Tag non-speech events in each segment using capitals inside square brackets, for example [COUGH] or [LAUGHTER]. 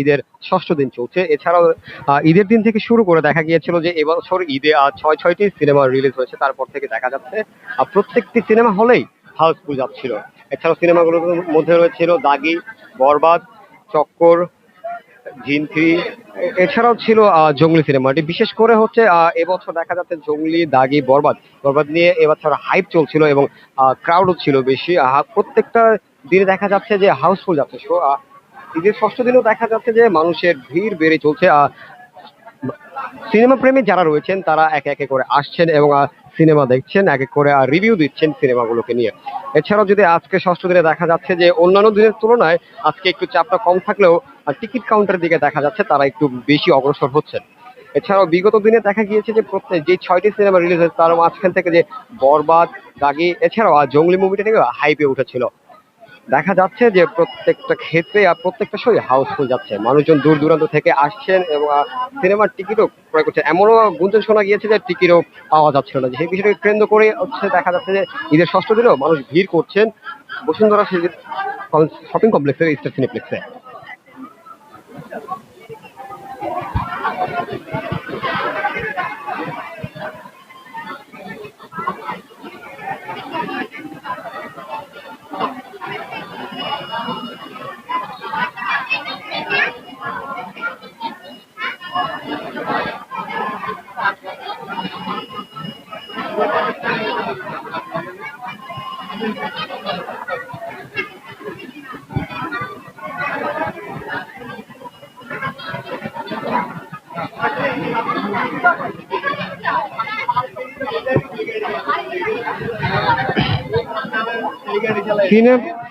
ঈদের ষষ্ঠ দিন চলছে। এছাড়াও ঈদের দিন থেকে শুরু করে দেখা গিয়েছিল যে এবছর ঈদে ছয়, ছয়টি সিনেমা রিলিজ হয়েছে। তারপর থেকে দেখা যাচ্ছে প্রত্যেকটি সিনেমা হলেই হাউসফুল যাচ্ছিল। এছাড়াও সিনেমাগুলোর মধ্যে রয়েছিল দাগি, বরবাদ, চক্কর জিন এছাড়াও ছিল জঙ্গলি সিনেমাটি বিশেষ করে হচ্ছে এবছর দেখা যাচ্ছে জঙ্গলি, দাগি, বরবাদ। বরবাদ নিয়ে এবছর হাইপ চলছিল এবং ক্রাউডও ছিল বেশি। প্রত্যেকটা দিনে দেখা যাচ্ছে যে হাউসফুল যাচ্ছে। ঈদের ষষ্ঠ দিনেও দেখা যাচ্ছে যে মানুষের ভিড় বেড়ে চলছে আহ, সিনেমা প্রেমী যারা রয়েছেন তারা একে একে করে আসছেন এবং সিনেমা দেখছেন এক এক করে রিভিউ দিচ্ছেন সিনেমাগুলোকে নিয়ে। এছাড়াও যদি আজকে ষষ্ঠ দিনে দেখা যাচ্ছে যে অন্যান্য দিনের তুলনায় আজকে একটু চাপটা কম থাকলেও টিকিট কাউন্টারের দিকে দেখা যাচ্ছে তারা একটু বেশি অগ্রসর হচ্ছেন। এছাড়াও বিগত দিনে দেখা গিয়েছে যে প্রত্যেক যে ছয়টি সিনেমা রিলিজ হয়েছে তার মাঝখান থেকে যে বরবাদ দাগি এছাড়াও জঙ্গলি মুভিটা থেকে হাইপে উঠেছিল। দেখা যাচ্ছে যে প্রত্যেকটা ক্ষেত্রে আর প্রত্যেকটা শোই হাউসফুল যাচ্ছে। মানুষজন দূর দূরান্ত থেকে আসছেন এবং সিনেমার টিকিটও ক্রয় করছে এমনও গুঞ্জন শোনা গিয়েছে যে টিকিটও পাওয়া যাচ্ছিল না। সেই বিষয়টাকে কেন্দ্র করে হচ্ছে দেখা যাচ্ছে যে ঈদের ষষ্ঠ দিনেও মানুষ ভিড় করছেন বসুন্ধরা শপিং কমপ্লেক্সের স্টার সিনেপ্লেক্সে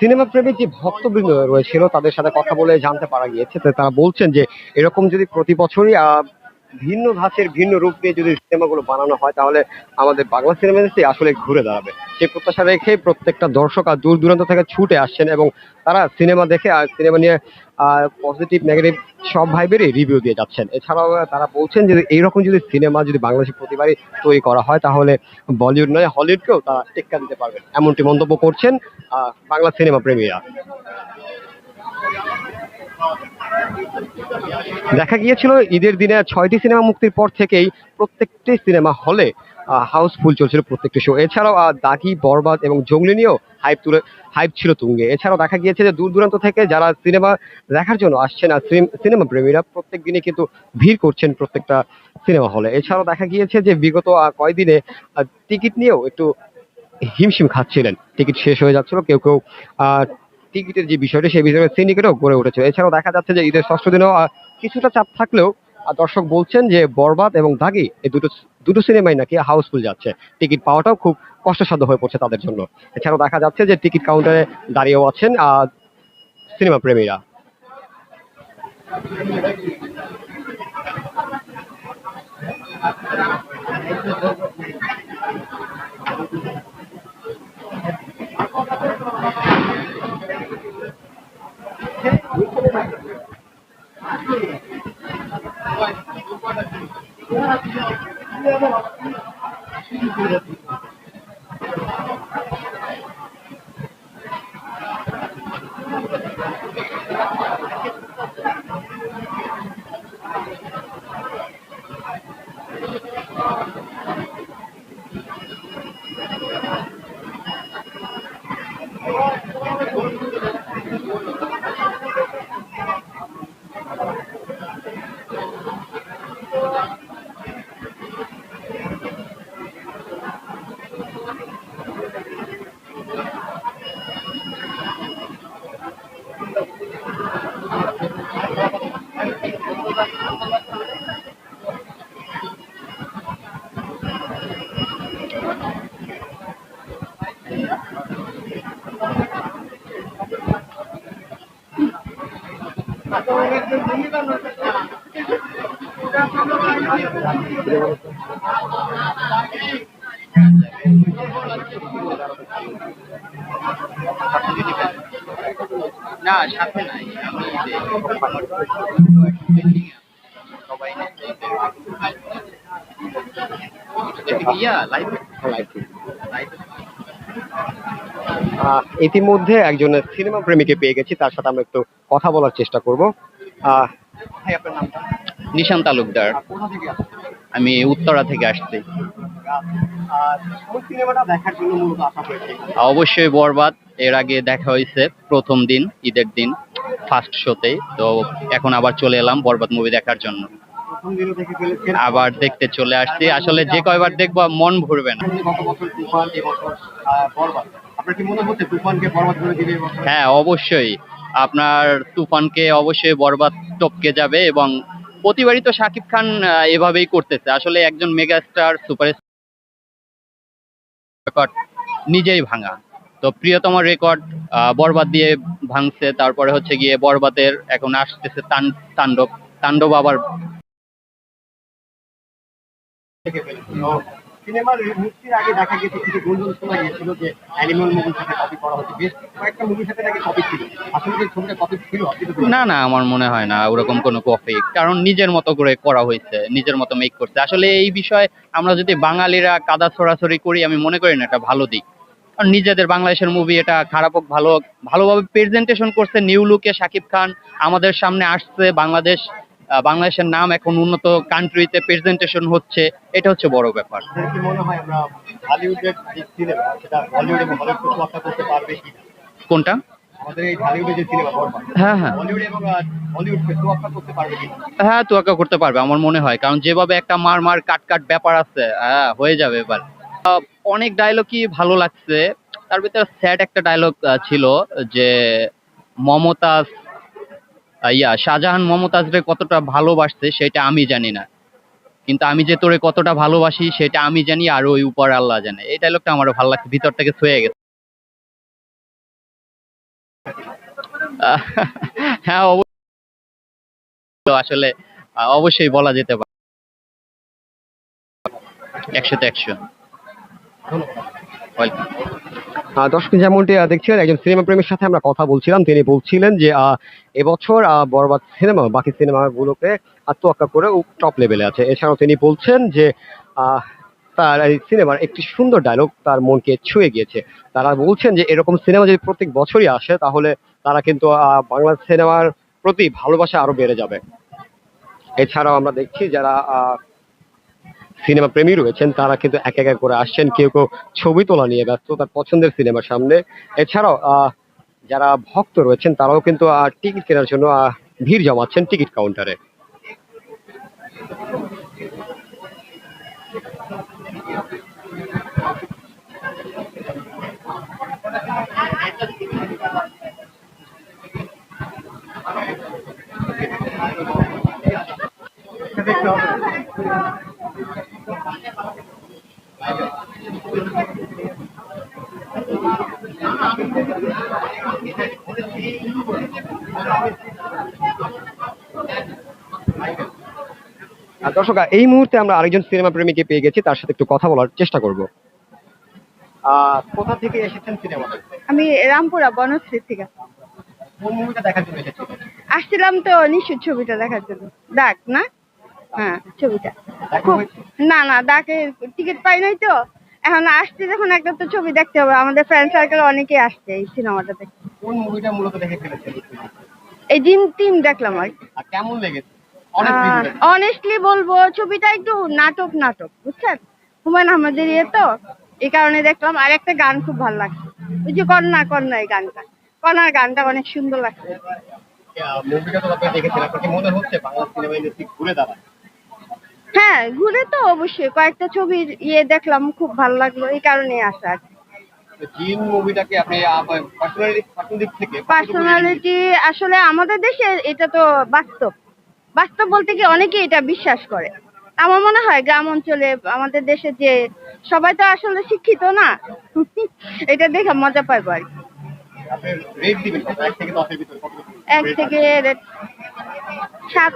সিনেমা প্রেমী যে ভক্তবৃন্দ রয়েছিল, তাদের সাথে কথা বলে জানতে পারা গিয়েছে। তারা বলছেন যে, এরকম যদি প্রতি বছরই ভিন্ন ধাঁচের ভিন্ন রূপ দিয়ে যদি সিনেমাগুলো বানানো হয়, তাহলে আমাদের বাংলা সিনেমা আসলে ঘুরে দাঁড়াবে। সেই প্রত্যাশা রেখে প্রত্যেকটা দর্শক আর দূর দূরান্ত থেকে ছুটে আসছেন এবং তারা সিনেমা দেখে আর সিনেমা নিয়ে পজিটিভ নেগেটিভ সব ভাইবেরই রিভিউ দিয়ে যাচ্ছেন। এছাড়াও তারা বলছেন যে এইরকম যদি সিনেমা, যদি বাংলাদেশে প্রতিবারই তৈরি করা হয়, তাহলে বলিউড নয়, হলিউডকেও তারা টেক্কা দিতে পারবেন। এমনটি মন্তব্য করছেন বাংলা সিনেমা প্রেমীরা। দেখা গিয়েছিল ঈদের দিনে ছয়টি সিনেমা মুক্তির পর থেকেই প্রত্যেকটি সিনেমা হলে হাউসফুল চলছিল প্রত্যেকটি শো এছাড়াও দাগি বরবাদ এবং জঙ্গলি নিয়েও হাইপ তুলে হাইপ ছিল তুঙ্গে। এছাড়াও দেখা গিয়েছে যে দূর দূরান্ত থেকে যারা সিনেমা দেখার জন্য আসছেন আর সিনেমা প্রেমীরা প্রত্যেক দিনে কিন্তু ভিড় করছেন প্রত্যেকটা সিনেমা হলে। এছাড়াও দেখা গিয়েছে যে বিগত কয়দিনে টিকিট নিয়েও একটু হিমশিম খাচ্ছিলেন। টিকিট শেষ হয়ে যাচ্ছিল কেউ কেউ আহ, টিকিটের যে বিষয়টি, সেই বিষয়ে সিন্ডিকেটও গড়ে উঠেছে। এছাড়াও দেখা যাচ্ছে যে ঈদের ষষ্ঠ দিনেও কিছুটা চাপ থাকলেও দর্শক বলছেন যে বরবাদ এবং দাগি এই দুটো দুটো সিনেমাই নাকি হাউসফুল যাচ্ছে। টিকিট পাওয়াটাও খুব কষ্টসাধ্য হয়ে পড়ছে তাদের জন্য। এছাড়াও দেখা যাচ্ছে যে টিকিট কাউন্টারে দাঁড়িয়েও আছেন সিনেমা প্রেমীরা। Thank you. না সাথে নাই। আমি সবাই ইতিমধ্যে একজন সিনেমা প্রেমীকে পেয়ে গেছি তার সাথে আমরা একটু কথা বলার চেষ্টা করব। নিশান তালুকদার। আমি উত্তরা থেকে আসছি। অবশ্যই বরবাদ, এর আগে দেখা হয়েছে প্রথম দিন, ঈদের দিন ফার্স্ট শোতে তো। এখন আবার চলে এলাম বরবাদ মুভি দেখার জন্য। আবার দেখতে চলে আসছি। আসলে যে কয়বার দেখব মন ভরবে না। হ্যাঁ অবশ্যই। আপনার তুফানকে অবশ্যই বরবাদ টপকে যাবে এবং প্রতিবারই তো শাকিব খান এভাবেই করতেছে। আসলে একজন মেগাস্টার সুপার রেকর্ড নিজেই ভাঙা। তো প্রিয়তম রেকর্ড বরবাদ দিয়ে ভাঙছে। তারপরে হচ্ছে গিয়ে বরবাদের এখন আসতেছে তাণ্ডব। তাণ্ডব আবার সিনেমার মুক্তির আগে দেখা গেছে কিছু গুঞ্জন শোনা গিয়েছিল যে অ্যানিমাল মুভির সাথে কপি করা হচ্ছে বেশ কয়েকটা মুভির সাথে নাকি কপি ছিল। আসলে যে ছবিটা কপি ছিল? না না, আমার মনে হয় না ওরকম কোনো কফি কারণ নিজের মতো করে করা হয়েছে, নিজের মতো মেক করছে। আসলে এই বিষয়ে আমরা যদি বাঙালিরা কাদা ছড়াছড়ি করি, আমি মনে করি না, এটা ভালো দিক। কারণ নিজেদের বাংলাদেশের মুভি এটা খারাপ হোক, ভালো হোক, ভালোভাবে প্রেজেন্টেশন করছে। নিউ লুকে শাকিব খান আমাদের সামনে আসছে বাংলাদেশ বাংলাদেশের নাম এখন উন্নত কান্ট্রিতে প্রেজেন্টেশন হচ্ছে এটা হচ্ছে বড় ব্যাপার। কি মনে হয় আমরা হলিউডের যে সিনেমা সেটা বলিউড এবং হলিউড তোয়াক্কা করতে পারবে কি কোনটা? আমাদের এই ঢালিউডের যে সিনেমা হ্যাঁ হ্যাঁ। এবং তোয়াক্কা করতে পারবে কি হ্যাঁ তোয়াক্কা করতে পারবে আমার মনে হয়। কারণ যেভাবে একটা মার মার কাট কাট ব্যাপার আছে হ্যাঁ হয়ে যাবে এবার। অনেক ডায়লগই ভালো লাগছে। তার ভিতরে স্যাড একটা ডায়লগ ছিল যে মমতাজ ইয়া শাহজাহান মমতাজরে কতটা ভালোবাসছে সেটা আমি জানি না। কিন্তু আমি যে তোরে কতটা ভালোবাসি সেটা আমি জানি আর ওই উপর আল্লাহ জানে। এই ডায়লগটা আমার ভালো লাগছে ভিতর থেকে ছুঁয়ে গেছে। হ্যাঁ অবশ্যই। আসলে অবশ্যই বলা যেতে পারে। একশোতে একশো। ওয়েলকাম দর্শক যেমনটি দেখছিলেন একজন সিনেমা প্রেমীর সাথে আমরা কথা বলছিলাম। তিনি বলছিলেন যে এবছর বরবাদ সিনেমা বাকি সিনেমাগুলোকে আত্মহত্যা করে টপ লেভেলে আছে। এছাড়াও তিনি বলছেন যে তার এই সিনেমার একটি সুন্দর ডায়লগ তার মনকে ছুঁয়ে গিয়েছে। তারা বলছেন যে এরকম সিনেমা যদি প্রত্যেক বছরই আসে তাহলে তারা কিন্তু বাংলা সিনেমার প্রতি ভালোবাসা আরও বেড়ে যাবে। এছাড়াও আমরা দেখছি যারা আহ, সিনেমা প্রেমী রয়েছেন, তারা কিন্তু এক এক করে আসছেন, কেউ কেউ ছবি তোলা নিয়ে ব্যস্ত, তার পছন্দের সিনেমার সামনে। এছাড়াও যারা ভক্ত রয়েছেন, তারাও কিন্তু টিকিট কেনার জন্য ভিড় জমাচ্ছেন টিকিট কাউন্টারে। আর দর্শক এই মুহূর্তে আমরা আরেকজন সিনেমা প্রেমীকে পেয়ে গেছি তার সাথে একটু কথা বলার চেষ্টা করব। কোথা থেকে এসেছেন সিনেমা আমি রামপুরা বনশ্রী থেকে। কোন মুভিটা দেখার জন্য এসেছেন? আসছিলাম তো নিশ্চয় ছবিটা দেখার জন্য। দেখ না? হ্যাঁ ছবিটা। দেখা খুব? না না ডাকে টিকিট পাই নাই তো। এখন আসছে যখন একটা তো ছবি দেখতে হবে। আমাদের ফ্রেন্ড সার্কেল অনেকেই আসছে এই সিনেমাটা দেখতে। কোন মুভিটা মূলত দেখে ফেলেছেন এই দিন তিন দেখলাম আর কেমন লেগেছে? অনেস্টলি বলব ছবিটা একটু নাটক নাটক বুঝছেন? হুমায়ুন আহমেদের ইয়ে তো এই কারণে দেখলাম। আর একটা গান খুব ভালো লাগছে। ওই যে কন্যা কন্যা এই গানটা। কন্যার গানটা অনেক সুন্দর লাগছে। মুভিটা তো আপনি দেখেছেন। আপনার মনে হচ্ছে বাংলা সিনেমা ইন্ডাস্ট্রি ঘুরে দাঁড়ায়? হ্যাঁ ঘুরে তো অবশ্যই কয়েকটা ছবির ইয়ে দেখলাম খুব ভালো লাগল এই কারণে আসা জিন মুভিটাকে আপনি পার্সোনালি থেকে পার্সোনালিটি আসলে আমাদের দেশে এটা তো বাস্তব। বাস্তব বলতে কি অনেকে এটা বিশ্বাস করে। আমার মনে হয় গ্রাম অঞ্চলে আমাদের দেশে যে সবাই তো আসলে শিক্ষিত না [LAUGHS] এটা দেখে মজা পাইবো আর কি। এক থেকে সাত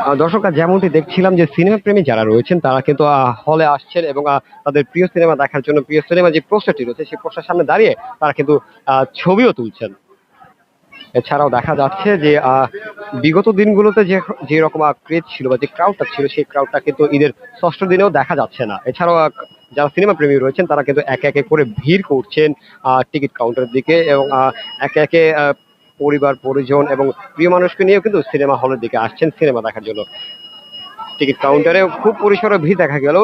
আহ, দর্শকরা যেমনটি দেখছিলাম যে সিনেমা প্রেমী যারা রয়েছেন তারা কিন্তু হলে আসছেন এবং তাদের প্রিয় সিনেমা দেখার জন্য প্রিয় সিনেমা যে পোস্টারটি রয়েছে সেই পোস্টার সামনে দাঁড়িয়ে তারা কিন্তু ছবিও তুলছেন। এছাড়াও দেখা যাচ্ছে যে বিগত দিনগুলোতে যে যে রকম ক্রেজ ছিল বা যে ক্রাউডটা ছিল, সেই ক্রাউডটা কিন্তু ঈদের ষষ্ঠ দিনেও দেখা যাচ্ছে না। এছাড়াও যারা সিনেমা প্রেমী রয়েছেন, তারা কিন্তু একে একে করে ভিড় করছেন টিকিট কাউন্টারের দিকে এবং একে একে পরিবার, পরিজন এবং প্রিয় মানুষকে নিয়েও কিন্তু সিনেমা হলের দিকে আসছেন সিনেমা দেখার জন্য। টিকিট কাউন্টারে খুব পরিসরে ভিড় দেখা গেল।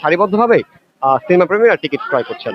সারিবদ্ধভাবে সিনেমা প্রেমীরা টিকিট ক্রয় করছেন।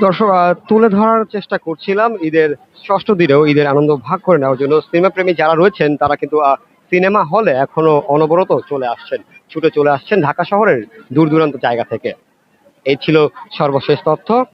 দর্শক তুলে ধরার চেষ্টা করছিলাম ঈদের ষষ্ঠ দিনেও ঈদের আনন্দ ভাগ করে নেওয়ার জন্য। সিনেমা প্রেমী যারা রয়েছেন, তারা কিন্তু সিনেমা হলে এখনও অনবরত চলে আসছেন, ছুটে চলে আসছেন ঢাকা শহরের দূর দূরান্ত জায়গা থেকে। এই ছিল সর্বশেষ তথ্য।